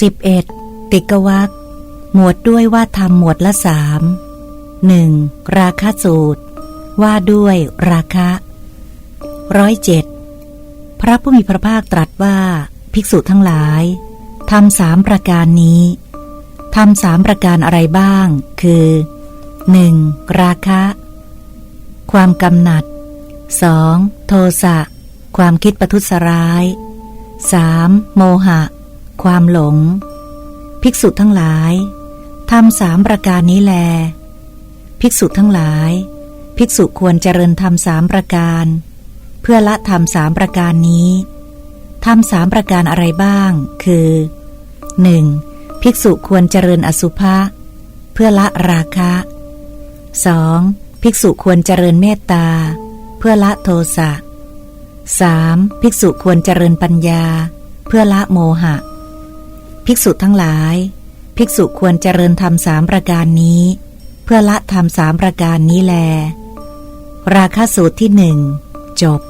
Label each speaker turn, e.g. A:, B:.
A: 11. ติกวักหมวดด้วยว่าทำหมวดละสามหนึ่งราคะสูตร ว่าด้วยราคะร้อยเจ็ดพระผู้มีพระภาคตรัสว่า ภิกษุทั้งหลายทำสามประการนี้ทำสามประการอะไรบ้าง คือ 1. ราคะ ความกำหนัด 2. โทสะ ความคิดประทุษร้าย 3. โมหะ ความหลง ภิกษุทั้งหลายทำสามประการนี้แล ภิกษุทั้งหลาย ภิกษุควรเจริญทำสามประการ เพื่อละทำสามประการนี้ทำสามประการอะไรบ้าง คือ 1. ภิกษุควรเจริญอสุภะเพื่อละราคะ 2. ภิกษุควรเจริญเมตตา เพื่อละโทสะ 3. ภิกษุควรเจริญปัญญา เพื่อละโมหะ ภิกษุทั้งหลาย ภิกษุควรเจริญธรรมสามประการนี้ เพื่อละธรรมสามประการนี้แล ราคาสูตรที่หนึ่งจบ